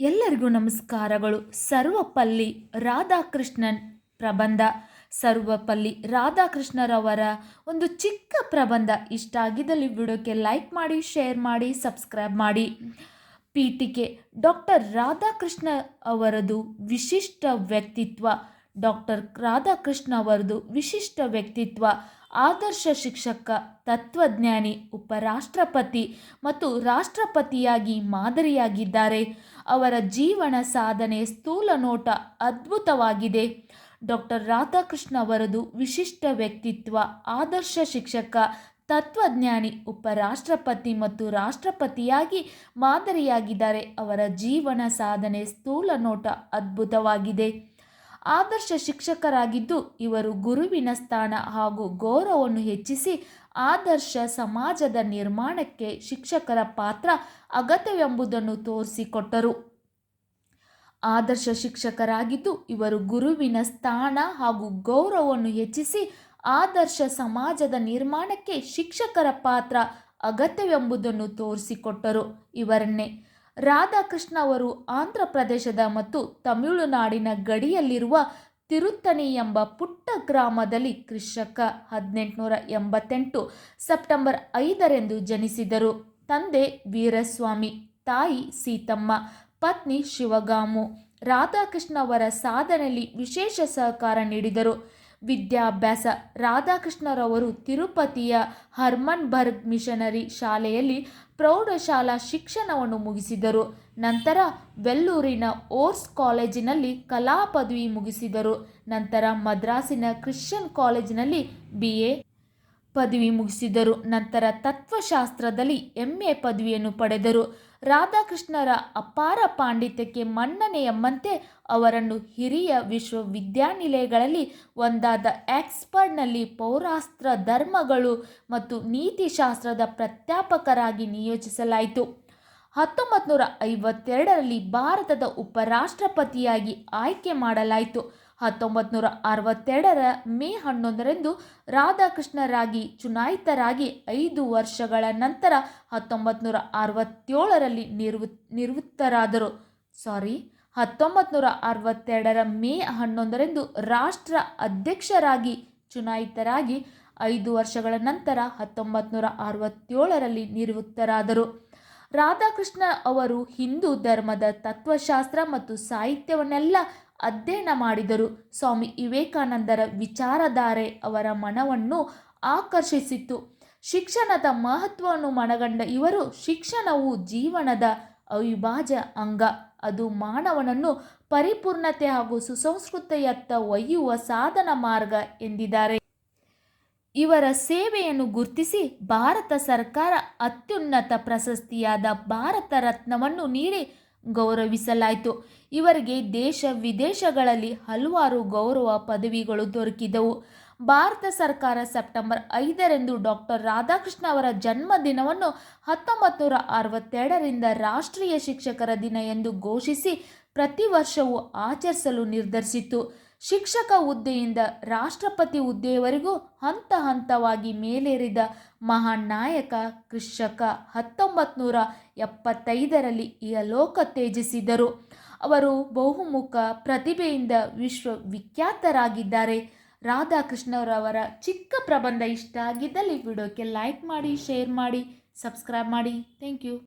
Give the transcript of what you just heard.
ಎಲ್ಲರಿಗೂ ನಮಸ್ಕಾರಗಳು. ಸರ್ವಪಲ್ಲಿ ರಾಧಾಕೃಷ್ಣನ್ ಪ್ರಬಂಧ. ಸರ್ವಪಲ್ಲಿ ರಾಧಾಕೃಷ್ಣರವರ ಒಂದು ಚಿಕ್ಕ ಪ್ರಬಂಧ. ಇಷ್ಟ ಆಗಿದ್ದಲ್ಲಿ ವಿಡಿಯೋಕ್ಕೆ ಲೈಕ್ ಮಾಡಿ, ಶೇರ್ ಮಾಡಿ, ಸಬ್ಸ್ಕ್ರೈಬ್ ಮಾಡಿ. ಪೀಠಿಕೆ ಡಾಕ್ಟರ್ ರಾಧಾಕೃಷ್ಣ ಅವರದು ವಿಶಿಷ್ಟ ವ್ಯಕ್ತಿತ್ವ. ಡಾಕ್ಟರ್ ರಾಧಾಕೃಷ್ಣ ಅವರದು ವಿಶಿಷ್ಟ ವ್ಯಕ್ತಿತ್ವ. ಆದರ್ಶ ಶಿಕ್ಷಕ, ತತ್ವಜ್ಞಾನಿ, ಉಪರಾಷ್ಟ್ರಪತಿ ಮತ್ತು ರಾಷ್ಟ್ರಪತಿಯಾಗಿ ಮಾದರಿಯಾಗಿದ್ದಾರೆ. ಅವರ ಜೀವನ ಸಾಧನೆ ಸ್ಥೂಲ ನೋಟ ಅದ್ಭುತವಾಗಿದೆ. ಡಾಕ್ಟರ್ ರಾಧಾಕೃಷ್ಣ ಅವರದು ವಿಶಿಷ್ಟ ವ್ಯಕ್ತಿತ್ವ, ಆದರ್ಶ ಶಿಕ್ಷಕ, ತತ್ವಜ್ಞಾನಿ, ಉಪರಾಷ್ಟ್ರಪತಿ ಮತ್ತು ರಾಷ್ಟ್ರಪತಿಯಾಗಿ ಮಾದರಿಯಾಗಿದ್ದಾರೆ. ಅವರ ಜೀವನ ಸಾಧನೆ ಸ್ಥೂಲ ನೋಟ ಅದ್ಭುತವಾಗಿದೆ. ಆದರ್ಶ ಶಿಕ್ಷಕರಾಗಿದ್ದು ಇವರು ಗುರುವಿನ ಸ್ಥಾನ ಹಾಗೂ ಗೌರವವನ್ನು ಹೆಚ್ಚಿಸಿ ಆದರ್ಶ ಸಮಾಜದ ನಿರ್ಮಾಣಕ್ಕೆ ಶಿಕ್ಷಕರ ಪಾತ್ರ ಅಗತ್ಯವೆಂಬುದನ್ನು ತೋರಿಸಿಕೊಟ್ಟರು. ಆದರ್ಶ ಶಿಕ್ಷಕರಾಗಿದ್ದು ಇವರು ಗುರುವಿನ ಸ್ಥಾನ ಹಾಗೂ ಗೌರವವನ್ನು ಹೆಚ್ಚಿಸಿ ಆದರ್ಶ ಸಮಾಜದ ನಿರ್ಮಾಣಕ್ಕೆ ಶಿಕ್ಷಕರ ಪಾತ್ರ ಅಗತ್ಯವೆಂಬುದನ್ನು ತೋರಿಸಿಕೊಟ್ಟರು. ಇವರನ್ನೇ ರಾಧಾಕೃಷ್ಣ ಅವರು ಆಂಧ್ರ ಪ್ರದೇಶದ ಮತ್ತು ತಮಿಳುನಾಡಿನ ಗಡಿಯಲ್ಲಿರುವ ತಿರುತ್ತನಿ ಎಂಬ ಪುಟ್ಟ ಗ್ರಾಮದಲ್ಲಿ ಕೃಷಕ ಹದಿನೆಂಟುನೂರ ಎಂಬತ್ತೆಂಟು ಸೆಪ್ಟೆಂಬರ್ ಐದರೆಂದು ಜನಿಸಿದರು. ತಂದೆ ವೀರಸ್ವಾಮಿ, ತಾಯಿ ಸೀತಮ್ಮ, ಪತ್ನಿ ಶಿವಗಾಮು. ರಾಧಾಕೃಷ್ಣ ಅವರ ಸಾಧನೆಯಲ್ಲಿ ವಿಶೇಷ ಸಹಕಾರ ನೀಡಿದರು. ವಿದ್ಯಾಭ್ಯಾಸ. ರಾಧಾಕೃಷ್ಣರವರು ತಿರುಪತಿಯ ಹರ್ಮನ್ಬರ್ಗ್ ಮಿಷನರಿ ಶಾಲೆಯಲ್ಲಿ ಪ್ರೌಢಶಾಲಾ ಶಿಕ್ಷಣವನ್ನು ಮುಗಿಸಿದರು. ನಂತರ ವೆಲ್ಲೂರಿನ ಓರ್ಸ್ ಕಾಲೇಜಿನಲ್ಲಿ ಕಲಾ ಪದವಿ ಮುಗಿಸಿದರು. ನಂತರ ಮದ್ರಾಸಿನ ಕ್ರಿಶ್ಚಿಯನ್ ಕಾಲೇಜಿನಲ್ಲಿ ಬಿ ಎ ಪದವಿ ಮುಗಿಸಿದರು. ನಂತರ ತತ್ವಶಾಸ್ತ್ರದಲ್ಲಿ ಎಂ ಎ ಪದವಿಯನ್ನು ಪಡೆದರು. ರಾಧಾಕೃಷ್ಣರ ಅಪಾರ ಪಾಂಡಿತ್ಯಕ್ಕೆ ಮನ್ನಣೆ ಎಂಬಂತೆ ಅವರನ್ನು ಹಿರಿಯ ವಿಶ್ವವಿದ್ಯಾನಿಲಯಗಳಲ್ಲಿ ಒಂದಾದ ಆಕ್ಸ್ಫರ್ಡ್ನಲ್ಲಿ ಪೌರಾಸ್ತ್ರ ಧರ್ಮಗಳು ಮತ್ತು ನೀತಿಶಾಸ್ತ್ರದ ಪ್ರಾಧ್ಯಾಪಕರಾಗಿ ನಿಯೋಜಿಸಲಾಯಿತು. ಹತ್ತೊಂಬತ್ತು ನೂರ ಐವತ್ತೆರಡರಲ್ಲಿ ಭಾರತದ ಉಪರಾಷ್ಟ್ರಪತಿಯಾಗಿ ಆಯ್ಕೆ ಮಾಡಲಾಯಿತು. ಹತ್ತೊಂಬತ್ತು ನೂರ ಅರವತ್ತೆರಡರ ಮೇ ಹನ್ನೊಂದರಂದು ರಾಧಾಕೃಷ್ಣರಾಗಿ ಚುನಾಯಿತರಾಗಿ ಐದು ವರ್ಷಗಳ ನಂತರ ಹತ್ತೊಂಬತ್ತು ನೂರ ಅರವತ್ತೇಳರಲ್ಲಿ ನಿರ್ವ ನಿವೃತ್ತರಾದರು ಸಾರಿ ಹತ್ತೊಂಬತ್ತು ನೂರ ಅರವತ್ತೆರಡರ ಮೇ ಹನ್ನೊಂದರಂದು ರಾಷ್ಟ್ರ ಅಧ್ಯಕ್ಷರಾಗಿ ಚುನಾಯಿತರಾಗಿ ಐದು ವರ್ಷಗಳ ನಂತರ ಹತ್ತೊಂಬತ್ತು ನೂರ ಅರವತ್ತೇಳರಲ್ಲಿ ನಿವೃತ್ತರಾದರು ರಾಧಾಕೃಷ್ಣ ಅವರು ಹಿಂದೂ ಧರ್ಮದ ತತ್ವಶಾಸ್ತ್ರ ಮತ್ತು ಸಾಹಿತ್ಯವನ್ನೆಲ್ಲ ಅಧ್ಯಯನ ಮಾಡಿದರು. ಸ್ವಾಮಿ ವಿವೇಕಾನಂದರ ವಿಚಾರಧಾರೆ ಅವರ ಮನವನ್ನು ಆಕರ್ಷಿಸಿತು ಶಿಕ್ಷಣದ ಮಹತ್ವವನ್ನು ಮನಗಂಡ ಇವರು ಶಿಕ್ಷಣವು ಜೀವನದ ಅವಿಭಾಜ್ಯ ಅಂಗ. ಅದು ಮಾನವನನ್ನು ಪರಿಪೂರ್ಣತೆ ಹಾಗೂ ಸುಸಂಸ್ಕೃತಿಯತ್ತ ಒಯ್ಯುವ ಸಾಧನ ಮಾರ್ಗ ಎಂದಿದ್ದಾರೆ. ಇವರ ಸೇವೆಯನ್ನು ಗುರುತಿಸಿ ಭಾರತ ಸರ್ಕಾರ ಅತ್ಯುನ್ನತ ಪ್ರಶಸ್ತಿಯಾದ ಭಾರತ ರತ್ನವನ್ನು ನೀಡಿ ಗೌರವಿಸಲಾಯಿತು. ಇವರಿಗೆ ದೇಶ ವಿದೇಶಗಳಲ್ಲಿ ಹಲವಾರು ಗೌರವ ಪದವಿಗಳು ದೊರಕಿದವು. ಭಾರತ ಸರ್ಕಾರ ಸೆಪ್ಟೆಂಬರ್ ಐದರಂದು ಡಾಕ್ಟರ್ ರಾಧಾಕೃಷ್ಣ ಅವರ ಜನ್ಮದಿನವನ್ನು ಹತ್ತೊಂಬತ್ತು ನೂರ ಅರವತ್ತೆರಡರಿಂದ ರಾಷ್ಟ್ರೀಯ ಶಿಕ್ಷಕರ ದಿನ ಎಂದು ಘೋಷಿಸಿ ಪ್ರತಿ ವರ್ಷವೂ ಆಚರಿಸಲು ನಿರ್ಧರಿಸಿತು ಶಿಕ್ಷಕ ಹುದ್ದೆಯಿಂದ ರಾಷ್ಟ್ರಪತಿ ಹುದ್ದೆಯವರೆಗೂ ಹಂತ ಹಂತವಾಗಿ ಮೇಲೇರಿದ ಮಹಾನ್ ನಾಯಕ ಕೃಷಕ ಹತ್ತೊಂಬತ್ತು ನೂರ ಎಪ್ಪತ್ತೈದರಲ್ಲಿ ಲೋಕ ತೇಜಿಸಿದರು ಅವರು ಬಹುಮುಖ ಪ್ರತಿಭೆಯಿಂದ ವಿಶ್ವವಿಖ್ಯಾತರಾಗಿದ್ದಾರೆ. ರಾಧಾಕೃಷ್ಣರವರ ಚಿಕ್ಕ ಪ್ರಬಂಧ ಇಷ್ಟ ಆಗಿದ್ದಲ್ಲಿ ವಿಡಿಯೋಕ್ಕೆ ಲೈಕ್ ಮಾಡಿ, ಶೇರ್ ಮಾಡಿ, ಸಬ್ಸ್ಕ್ರೈಬ್ ಮಾಡಿ. Thank you.